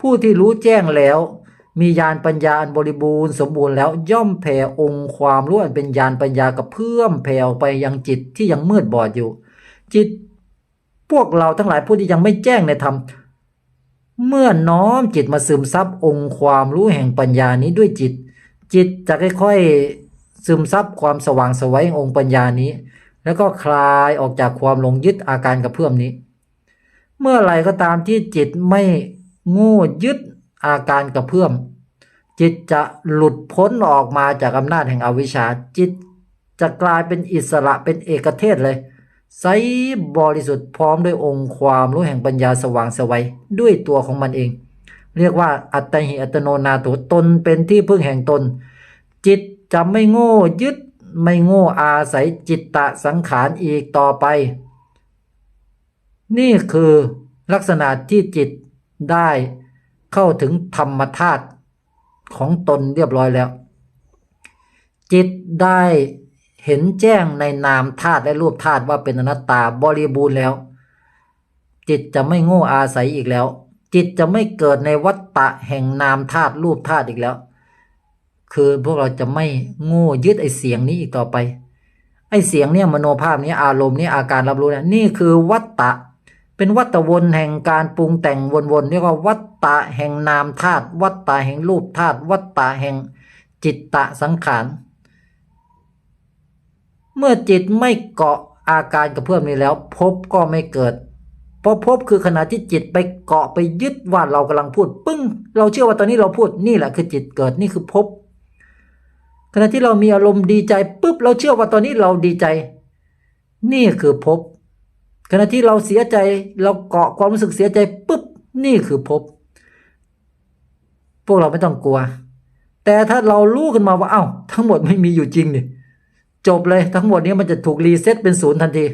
ผู้ที่รู้แจ้งแล้ว มีญาณปัญญาอันบริบูรณ์สมบูรณ์แล้วย่อมแผ่องค์ความรู้อันเป็นญาณปัญญากับเพื่อมแผ่ไปยังจิตที่ยังมืดบอดอยู่ จิตพวกเราทั้งหลายผู้ที่ยังไม่แจ้งในธรรมเมื่อน้อมจิตมาซึมซับองค์ความรู้แห่งปัญญานี้ด้วยจิต จิตจะค่อยๆซึมซับความสว่างสวัยองค์ปัญญานี้ แล้วก็คลายออกจากความหลงยึดอาการกระเพื่อมนี้ เมื่อไรก็ตามที่จิตไม่ โง่ยึดอาการกระเพื่อม จิตจะหลุดพ้นออกมาจากอำนาจแห่งอวิชชาจิตจะกลายเป็นอิสระเป็นเอกเทศเลยใสบริสุทธิ์พร้อมด้วยองค์ความรู้แห่งปัญญาสว่างไสวัยด้วยตัวของมันเอง เรียกว่าอัตหิอัตโนนาโถตนเป็นที่พึ่งแห่งตน จิตจะไม่โง่ยึดไม่โง่อาศัยจิตตะสังขารอีกต่อไป นี่คือลักษณะที่จิต ได้เข้าถึงธรรมธาตุของตนเรียบร้อยแล้ว จิตได้เห็นแจ้งในนามธาตุและรูปธาตุว่าเป็นอนัตตาบริบูรณ์แล้ว จิตจะไม่โง่อาศัยอีกแล้ว จิตจะไม่เกิดในวัฏฏะแห่งนามธาตุรูปธาตุอีกแล้ว คือพวกเราจะไม่โง่ยึดไอเสียงนี้อีกต่อไปไอเสียงเนี่ยมโนภาพนี้อารมณ์นี้อาการรับรู้เนี่ยนี่คือวัฏฏะ เป็นวัฏวนแห่งการปรุงแต่งวนๆเรียกว่าวัฏฏะแห่งนามธาตุวัฏฏะแห่งรูปธาตุวัฏฏะแห่งจิตตะสังขาร เมื่อจิตไม่เกาะอาการกระเพื่อมนี้แล้วพบก็ไม่เกิดเพราะพบคือขณะที่จิตไปเกาะไปยึดว่าเรากำลังพูด ปึ้ง เราเชื่อว่าตอนนี้เราพูดนี่แหละคือจิตเกิดนี่คือพบ ขณะที่เรามีอารมณ์ดีใจปุ๊บเราเชื่อว่าตอนนี้เราดีใจ นี่คือพบ ขณะที่เราเสียใจเราเกาะความรู้สึกเสียใจปุ๊บนี่คือพบพวกเราไม่ต้องกลัว แต่ถ้าเรารู้กันมาว่าเอ้าทั้งหมดไม่มีอยู่จริงนี่จบเลยทั้งหมดนี้มันจะถูกรีเซ็ตเป็นศูนย์ทันที